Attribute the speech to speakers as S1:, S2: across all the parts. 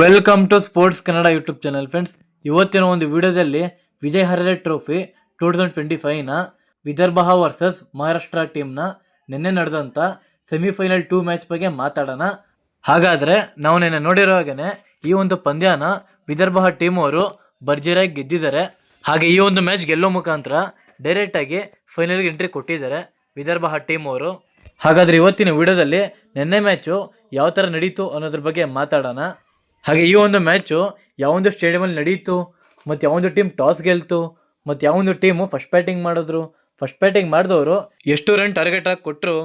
S1: Welcome to sports Kannada YouTube channel friends ಇವತ್ತಿನ ಒಂದು ವಿಡಿಯೋದಲ್ಲಿ ವಿಜಯ್ ಹರಡೆ ಟ್ರೋಫಿ ಟೂ ತೌಸಂಡ್ ಟ್ವೆಂಟಿ ಫೈವ್ನ ವಿದರ್ಭ ವರ್ಸಸ್ ಮಹಾರಾಷ್ಟ್ರ ಟೀಮ್ನ ನಿನ್ನೆ ನಡೆದಂಥ ಸೆಮಿಫೈನಲ್ ಟೂ ಮ್ಯಾಚ್ ಬಗ್ಗೆ ಮಾತಾಡೋಣ. ಹಾಗಾದರೆ ನಾವು ನಿನ್ನೆ ನೋಡಿರೋ ಹಾಗೆಯೇ ಈ ಒಂದು ಪಂದ್ಯನ ವಿದರ್ಭ ಟೀಮ್ ಅವರು ಭರ್ಜರಿಯಾಗಿ ಗೆದ್ದಿದ್ದಾರೆ. ಹಾಗೆ ಈ ಒಂದು ಮ್ಯಾಚ್ ಗೆಲ್ಲೋ ಮುಖಾಂತರ ಡೈರೆಕ್ಟಾಗಿ ಫೈನಲ್ಗೆ ಎಂಟ್ರಿ ಕೊಟ್ಟಿದ್ದಾರೆ ವಿದರ್ಭ ಟೀಮ್ ಅವರು. ಹಾಗಾದರೆ ಇವತ್ತಿನ ವಿಡಿಯೋದಲ್ಲಿ ನಿನ್ನೆ ಮ್ಯಾಚು ಯಾವ ಥರ ನಡೀತು ಅನ್ನೋದ್ರ ಬಗ್ಗೆ ಮಾತಾಡೋಣ. ಹಾಗೆ ಈ ಒಂದು ಮ್ಯಾಚು ಯಾವೊಂದು ಸ್ಟೇಡಿಯಮಲ್ಲಿ ನಡೀತು, ಮತ್ತು ಯಾವೊಂದು ಟೀಮ್ ಟಾಸ್ ಗೆಲ್ತು, ಮತ್ತು ಯಾವೊಂದು ಟೀಮು ಫಸ್ಟ್ ಬ್ಯಾಟಿಂಗ್ ಮಾಡಿದ್ರು ಫಸ್ಟ್ ಬ್ಯಾಟಿಂಗ್ ಮಾಡಿದವರು ಎಷ್ಟು ರನ್ ಟಾರ್ಗೆಟ್ ಆಗಿ ಕೊಟ್ಟರು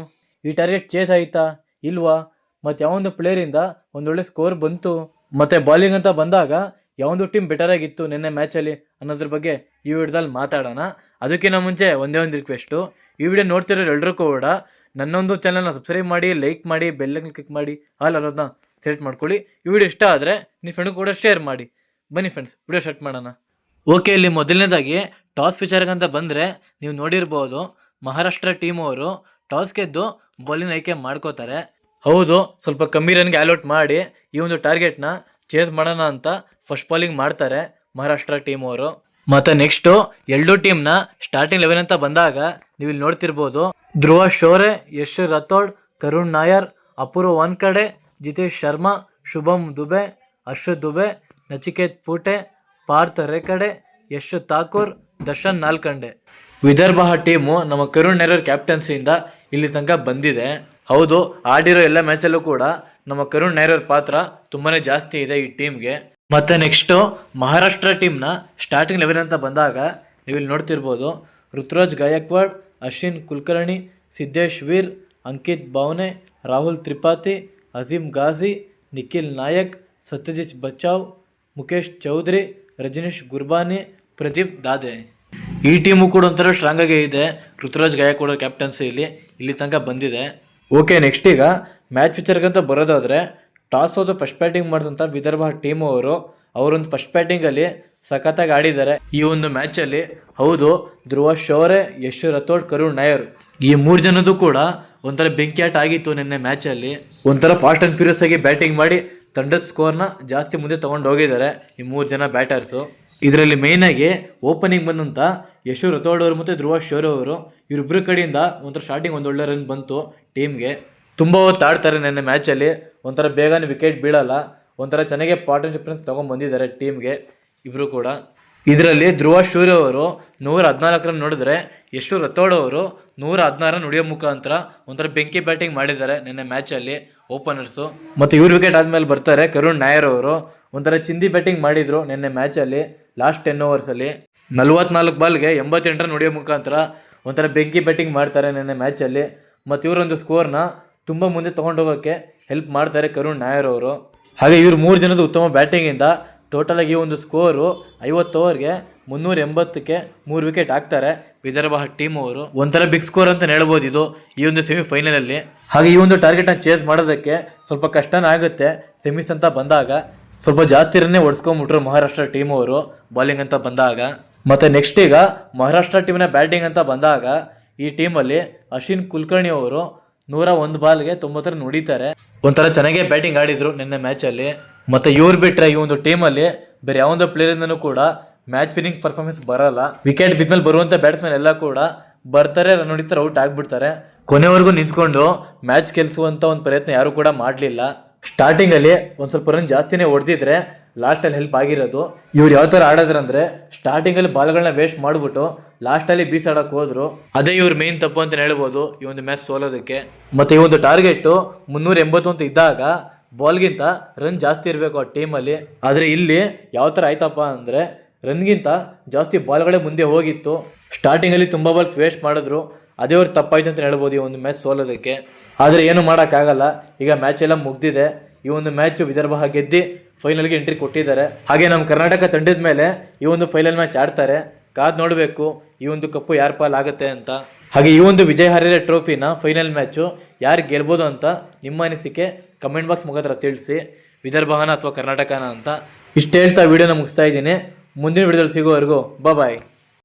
S1: ಈ ಟಾರ್ಗೆಟ್ ಚೇಸ್ ಆಯಿತಾ, ಇಲ್ವಾ? ಮತ್ತು ಯಾವೊಂದು ಪ್ಲೇಯರಿಂದ ಒಂದೊಳ್ಳೆ ಸ್ಕೋರ್ ಬಂತು, ಮತ್ತು ಬಾಲಿಂಗ್ ಅಂತ ಬಂದಾಗ ಯಾವೊಂದು ಟೀಮ್ ಬೆಟರ್ ಆಗಿತ್ತು ನಿನ್ನೆ ಮ್ಯಾಚಲ್ಲಿ ಅನ್ನೋದ್ರ ಬಗ್ಗೆ ಈ ವಿಡಿಯೋದಲ್ಲಿ ಮಾತಾಡೋಣ. ಅದಕ್ಕಿಂತ ಮುಂಚೆ ಒಂದೇ ಒಂದು ರಿಕ್ವೆಸ್ಟು ಈ ವಿಡಿಯೋ ನೋಡ್ತಿರೋರು ಎಲ್ಲರೂ ಕೂಡ ನನ್ನೊಂದು ಚಾನಲ್ನ ಸಬ್ಸ್ಕ್ರೈಬ್ ಮಾಡಿ ಲೈಕ್ ಮಾಡಿ ಬೆಲ್ಲನ್ನು ಕ್ಲಿಕ್ ಮಾಡಿ ಆಲ್ ಅನ್ನೋದನ್ನ ಸೆಲೆಕ್ಟ್ ಮಾಡ್ಕೊಳ್ಳಿ. ಈ ವಿಡಿಯೋ ಇಷ್ಟ ಆದರೆ ನಿಮ್ಮ ಫ್ರೆಂಡ್ ಕೂಡ ಶೇರ್ ಮಾಡಿ. ಬನ್ನಿ ಫ್ರೆಂಡ್ಸ್ ವಿಡಿಯೋ ಸ್ಟಾರ್ಟ್ ಮಾಡೋಣ. ಓಕೆ ಇಲ್ಲಿ ಮೊದಲನೇದಾಗಿ ಟಾಸ್ ವಿಚಾರಕ್ಕಂತ ಬಂದರೆ ನೀವು ನೋಡಿರ್ಬೋದು ಮಹಾರಾಷ್ಟ್ರ ಟೀಮ್ ಅವರು ಟಾಸ್ ಗೆದ್ದು ಬೌಲಿಂಗ್ ಆಯ್ಕೆ ಮಾಡ್ಕೋತಾರೆ. ಹೌದು ಸ್ವಲ್ಪ ಕಮ್ಮಿ ರನ್ಗೆ ಅಲೌಟ್ ಮಾಡಿ ಈ ಒಂದು ಟಾರ್ಗೆಟ್ನ ಚೇಸ್ ಮಾಡೋಣ ಅಂತ ಫಸ್ಟ್ ಬಾಲಿಂಗ್ ಮಾಡ್ತಾರೆ ಮಹಾರಾಷ್ಟ್ರ ಟೀಮ್ ಅವರು. ಮತ್ತೆ ನೆಕ್ಸ್ಟು ಎರಡೂ ಟೀಮ್ನ ಸ್ಟಾರ್ಟಿಂಗ್ ಲೆವೆನ್ ಅಂತ ಬಂದಾಗ ನೀವು ಇಲ್ಲಿ ನೋಡ್ತಿರ್ಬೋದು ಧ್ರುವ ಶೋರೆ ಯಶ್ ರಥೋಡ್ ಕರುಣ್ ನಾಯರ್ ಅಪೂರ್ವ ಒಂದು ಕಡೆ ಜಿತೇಶ್ ಶರ್ಮಾ ಶುಭಮ್ ದುಬೆ ಹರ್ಷದ್ ದುಬೆ, ನಚಿಕೇತ್ ಪೂಟೆ, ಪಾರ್ಥ ರೇಖಡೆ, ಯಶ್ ಥಾಕೂರ್ ದರ್ಶನ್ ನಾಲ್ಕಂಡೆ. ವಿದರ್ಭ ಟೀಮು ನಮ್ಮ ಕರುಣ್ ನೆರರ್ ಕ್ಯಾಪ್ಟನ್ಸಿಯಿಂದ ಇಲ್ಲಿ ತನಕ ಬಂದಿದೆ. ಹೌದು, ಆಡಿರೋ ಎಲ್ಲ ಮ್ಯಾಚಲ್ಲೂ ಕೂಡ ನಮ್ಮ ಕರುಣ್ ನೆರರ್ ಪಾತ್ರ ತುಂಬಾ ಜಾಸ್ತಿ ಇದೆ ಈ ಟೀಮ್ಗೆ. ಮತ್ತೆ ನೆಕ್ಸ್ಟು, ಮಹಾರಾಷ್ಟ್ರ ಟೀಮ್ನ ಸ್ಟಾರ್ಟಿಂಗ್ ಲೆವೆಲ್ ಅಂತ ಬಂದಾಗ ನೀವು ಇಲ್ಲಿ ನೋಡ್ತಿರ್ಬೋದು, ಋತುರಾಜ್ ಗಾಯಕ್ವಾಡ್, ಅಶ್ವಿನ್ ಕುಲಕರ್ಣಿ, ಸಿದ್ದೇಶ್ ವೀರ್, ಅಂಕಿತ್ ಭಾವ್ನೆ, ರಾಹುಲ್ ತ್ರಿಪಾಠಿ ಅಜೀಮ್ ಗಾಜಿ ನಿಖಿಲ್ ನಾಯಕ್, ಸತ್ಯಜಿತ್ ಬಚಾವ್ ಮುಖೇಶ್ ಚೌಧರಿ, ರಜನೀಶ್ ಗುರ್ಬಾನಿ, ಪ್ರದೀಪ್ ದಾದೆ. ಈ ಟೀಮು ಕೂಡ ಒಂಥರ ಸ್ಟ್ರಾಂಗ್ ಆಗೇ ಇದೆ. ಋತುರಾಜ್ ಗಾಯಕ್ವಾಡ್ ಕ್ಯಾಪ್ಟನ್ಸಿ ಇಲ್ಲಿ ಇಲ್ಲಿ ತನಕ ಬಂದಿದೆ. ಓಕೆ ನೆಕ್ಸ್ಟ್ ಈಗ ಮ್ಯಾಚ್ ವಿಚಾರಕ್ಕಂತ ಬರೋದಾದರೆ, ಟಾಸ್ ಹೋದ ಫಸ್ಟ್ ಬ್ಯಾಟಿಂಗ್ ಮಾಡಿದಂಥ ವಿದರ್ಭ ಟೀಮು ಅವರು, ಅವರೊಂದು ಫಸ್ಟ್ ಬ್ಯಾಟಿಂಗಲ್ಲಿ ಸಖತ್ತಾಗಿ ಆಡಿದ್ದಾರೆ. ಈ ಒಂದು ಮ್ಯಾಚಲ್ಲಿ ಹೌದು, ಧ್ರುವ ಶೋರೆ ಯಶ್ ರಥೋಡ್, ಕರುಣ್ ನಾಯರ್. ಈ ಮೂರು ಜನದ್ದು ಕೂಡ ಒಂಥರ ಬೆಂಕಿ ಆಟ ಆಗಿತ್ತು ನಿನ್ನೆ ಮ್ಯಾಚಲ್ಲಿ ಒಂಥರ ಫಾಸ್ಟ್ ಆ್ಯಂಡ್ ಫ್ಯೂರಿಯಸ್ ಆಗಿ ಬ್ಯಾಟಿಂಗ್ ಮಾಡಿ ತಂಡದ ಸ್ಕೋರ್ನ ಜಾಸ್ತಿ ಮುಂದೆ ತೊಗೊಂಡು ಹೋಗಿದ್ದಾರೆ ಈ ಮೂರು ಜನ ಬ್ಯಾಟರ್ಸು ಇದರಲ್ಲಿ ಮೇಯ್ನಾಗಿ ಓಪನಿಂಗ್ ಬಂದಂಥ ಯಶು ರಥೋಡ್ ಅವರು ಮತ್ತು ಧ್ರುವ ಶೋರ್ ಅವರು ಇವರಿಬ್ಬರ ಕಡೆಯಿಂದ ಒಂಥರ ಸ್ಟಾರ್ಟಿಂಗ್ ಒಂದು ಒಳ್ಳೆ ರನ್ ಬಂತು ಟೀಮ್ಗೆ ತುಂಬ ಹೊತ್ತು ಆಡ್ತಾರೆ ನೆನ್ನೆ ಮ್ಯಾಚಲ್ಲಿ ಒಂಥರ ಬೇಗನೆ ವಿಕೆಟ್ ಬೀಳಲ್ಲ. ಒಂಥರ ಚೆನ್ನಾಗೆ ಪಾರ್ಟ್ನರ್ಶಿಪ್ ತೊಗೊಂಡು ಬಂದಿದ್ದಾರೆ ಟೀಮ್ಗೆ ಇಬ್ಬರು ಕೂಡ. ಇದರಲ್ಲಿ ಧ್ರುವ ಶೂರ್ಯವರು ಅವರು ನೂರ ಹದಿನಾಲ್ಕರ ನೋಡಿದ್ರೆ, ಯಶು ರಥೋಡ್ ಅವರು ನೂರ ಹದಿನಾರು ನುಡಿಯೋ ಮುಖಾಂತರ ಒಂಥರ ಬೆಂಕಿ ಬ್ಯಾಟಿಂಗ್ ಮಾಡಿದ್ದಾರೆ ನಿನ್ನೆ ಮ್ಯಾಚಲ್ಲಿ ಓಪನರ್ಸು ಮತ್ತು ಇವ್ರ ವಿಕೆಟ್ ಆದಮೇಲೆ ಬರ್ತಾರೆ ಕರುಣ್ ನಾಯರ್ ಅವರು. ಒಂಥರ ಚಿಂದಿ ಬ್ಯಾಟಿಂಗ್ ಮಾಡಿದರು ನಿನ್ನೆ ಮ್ಯಾಚಲ್ಲಿ ಲಾಸ್ಟ್ ಟೆನ್ ಓವರ್ಸಲ್ಲಿ ನಲ್ವತ್ನಾಲ್ಕು ಬಾಲ್ಗೆ ಎಂಬತ್ತೆಂಟರ ನುಡಿಯೋ ಮುಖಾಂತರ ಒಂಥರ ಬೆಂಕಿ ಬ್ಯಾಟಿಂಗ್ ಮಾಡ್ತಾರೆ ನಿನ್ನೆ ಮ್ಯಾಚಲ್ಲಿ ಮತ್ತು ಇವರೊಂದು ಸ್ಕೋರ್ನ ತುಂಬ ಮುಂದೆ ತೊಗೊಂಡೋಗೋಕ್ಕೆ ಹೆಲ್ಪ್ ಮಾಡ್ತಾರೆ ಕರುಣ್ ನಾಯರ್ ಅವರು. ಹಾಗೆ ಇವರು ಮೂರು ಜನದ ಉತ್ತಮ ಬ್ಯಾಟಿಂಗಿಂದ ಟೋಟಲಾಗಿ ಈ ಒಂದು ಸ್ಕೋರು ಐವತ್ತು ಓವರ್ಗೆ ಮುನ್ನೂರ ಎಂಬತ್ತಕ್ಕೆ ಮೂರು ವಿಕೆಟ್ ಹಾಕ್ತಾರೆ ವಿದರ್ಭ ಟೀಮ್ ಅವರು. ಒಂಥರ ಬಿಗ್ ಸ್ಕೋರ್ ಅಂತ ಹೇಳ್ಬೋದು ಇದು ಈ ಒಂದು ಸೆಮಿಫೈನಲಲ್ಲಿ ಹಾಗೆ ಈ ಒಂದು ಟಾರ್ಗೆಟ್ನ ಚೇಸ್ ಮಾಡೋದಕ್ಕೆ ಸ್ವಲ್ಪ ಕಷ್ಟನೇ ಆಗುತ್ತೆ ಸೆಮಿಸ್ ಅಂತ ಬಂದಾಗ. ಸ್ವಲ್ಪ ಜಾಸ್ತಿ ರನ್ನೇ ಹೊಡ್ಸ್ಕೊಂಬಿಟ್ರು ಮಹಾರಾಷ್ಟ್ರ ಟೀಮ್ ಅವರು ಬಾಲಿಂಗ್ ಅಂತ ಬಂದಾಗ. ಮತ್ತು ನೆಕ್ಸ್ಟ್ ಈಗ ಮಹಾರಾಷ್ಟ್ರ ಟೀಮ್ನ ಬ್ಯಾಟಿಂಗ್ ಅಂತ ಬಂದಾಗ, ಈ ಟೀಮಲ್ಲಿ ಅಶ್ವಿನ್ ಕುಲಕರ್ಣಿ ಅವರು ನೂರ ಒಂದು ಬಾಲ್ಗೆ ತೊಂಬತ್ತರ ನುಡಿತಾರೆ ಒಂಥರ ಚೆನ್ನಾಗೇ ಬ್ಯಾಟಿಂಗ್ ಆಡಿದರು ನಿನ್ನೆ ಮ್ಯಾಚಲ್ಲಿ ಮತ್ತು ಇವ್ರು ಬಿಟ್ಟರೆ ಈ ಒಂದು ಟೀಮಲ್ಲಿ ಬೇರೆ ಯಾವೊಂದು ಪ್ಲೇಯರಿಂದನೂ ಕೂಡ ಮ್ಯಾಚ್ ವಿನ್ನಿಂಗ್ ಪರ್ಫಾರ್ಮೆನ್ಸ್ ಬರಲ್ಲ. ವಿಕೆಟ್ ಬಿದ್ಮೇಲೆ ಬರುವಂಥ ಬ್ಯಾಟ್ಸ್ಮನ್ ಎಲ್ಲ ಕೂಡ ಬರ್ತಾರೆ ರನ್ ಹೊಡಿತಾರೆ ಔಟ್ ಆಗಿಬಿಡ್ತಾರೆ. ಕೊನೆವರೆಗೂ ನಿಂತ್ಕೊಂಡು ಮ್ಯಾಚ್ ಗೆಲ್ಸುವಂಥ ಒಂದು ಪ್ರಯತ್ನ ಯಾರು ಕೂಡ ಮಾಡಲಿಲ್ಲ. ಸ್ಟಾರ್ಟಿಂಗಲ್ಲಿ ಒಂದು ಸ್ವಲ್ಪ ರನ್ ಜಾಸ್ತಿನೇ ಹೊಡೆದಿದ್ರೆ ಲಾಸ್ಟಲ್ಲಿ ಹೆಲ್ಪ್ ಆಗಿರೋದು. ಇವ್ರು ಯಾವ ಥರ ಆಡೋದ್ರಂದ್ರೆ ಸ್ಟಾರ್ಟಿಂಗಲ್ಲಿ ಬಾಲ್ಗಳನ್ನ ವೇಸ್ಟ್ ಮಾಡಿಬಿಟ್ಟು ಲಾಸ್ಟಲ್ಲಿ ಬೀಸಾಡೋಕೆ ಹೋದ್ರು. ಅದೇ ಇವ್ರ ಮೇನ್ ತಪ್ಪು ಅಂತ ಹೇಳ್ಬೋದು, ಈ ಒಂದು ಮ್ಯಾಚ್ ಸೋಲೋದಕ್ಕೆ. ಮತ್ತು ಈ ಒಂದು ಟಾರ್ಗೆಟು ಮುನ್ನೂರ ಎಂಬತ್ತು ಅಂತ ಇದ್ದಾಗ ಬಾಲ್ಗಿಂತ ರನ್ ಜಾಸ್ತಿ ಇರಬೇಕು ಆ ಟೀಮಲ್ಲಿ. ಆದರೆ ಇಲ್ಲಿ ಯಾವ ಥರ ಆಯ್ತಪ್ಪ ಅಂದರೆ ರನ್ಗಿಂತ ಜಾಸ್ತಿ ಬಾಲ್ಗಳೇ ಮುಂದೆ ಹೋಗಿತ್ತು. ಸ್ಟಾರ್ಟಿಂಗಲ್ಲಿ ತುಂಬ ಬಾಲ್ಸ್ ವೇಸ್ಟ್ ಮಾಡಿದ್ರು. ಅದೇ ಅವ್ರು ತಪ್ಪಾಯ್ತು ಅಂತ ಹೇಳ್ಬೋದು ಈ ಒಂದು ಮ್ಯಾಚ್ ಸೋಲೋದಕ್ಕೆ. ಆದರೆ ಏನು ಮಾಡೋಕ್ಕಾಗಲ್ಲ ಈಗ ಮ್ಯಾಚ್ ಎಲ್ಲ ಮುಗ್ದಿದೆ. ಈ ಒಂದು ಮ್ಯಾಚು ವಿದರ್ಭ ಗೆದ್ದು ಫೈನಲ್ಗೆ ಎಂಟ್ರಿ ಕೊಟ್ಟಿದ್ದಾರೆ. ಹಾಗೆ ನಮ್ಮ ಕರ್ನಾಟಕ ತಂಡದ ಮೇಲೆ ಈ ಒಂದು ಫೈನಲ್ ಮ್ಯಾಚ್ ಆಡ್ತಾರೆ. ಕಾದ್ ನೋಡಬೇಕು ಈ ಒಂದು ಕಪ್ಪು ಯಾರ ಪಾಲ್ ಆಗುತ್ತೆ ಅಂತ. ಹಾಗೆ ಈ ಒಂದು ವಿಜಯ ಹರಿಯರ ಟ್ರೋಫಿನ ಫೈನಲ್ ಮ್ಯಾಚು ಯಾರು ಗೆಲ್ಬೋದು ಅಂತ ನಿಮ್ಮ ಅನಿಸಿಕೆ ಕಮೆಂಟ್ ಬಾಕ್ಸ್ ಮುಖಾಂತರ ತಿಳಿಸಿ. ವಿದರ್ಭನ ಅಥವಾ ಕರ್ನಾಟಕನ ಅಂತ. ಇಷ್ಟು ಹೇಳ್ತಾ ವಿಡಿಯೋನ ಮುಗಿಸ್ತಾ ಇದ್ದೀನಿ. ಮುಂದಿನ ವಿಡಿಯೋದಲ್ಲಿ ಸಿಗೋವರೆಗೂ ಬಾಯ್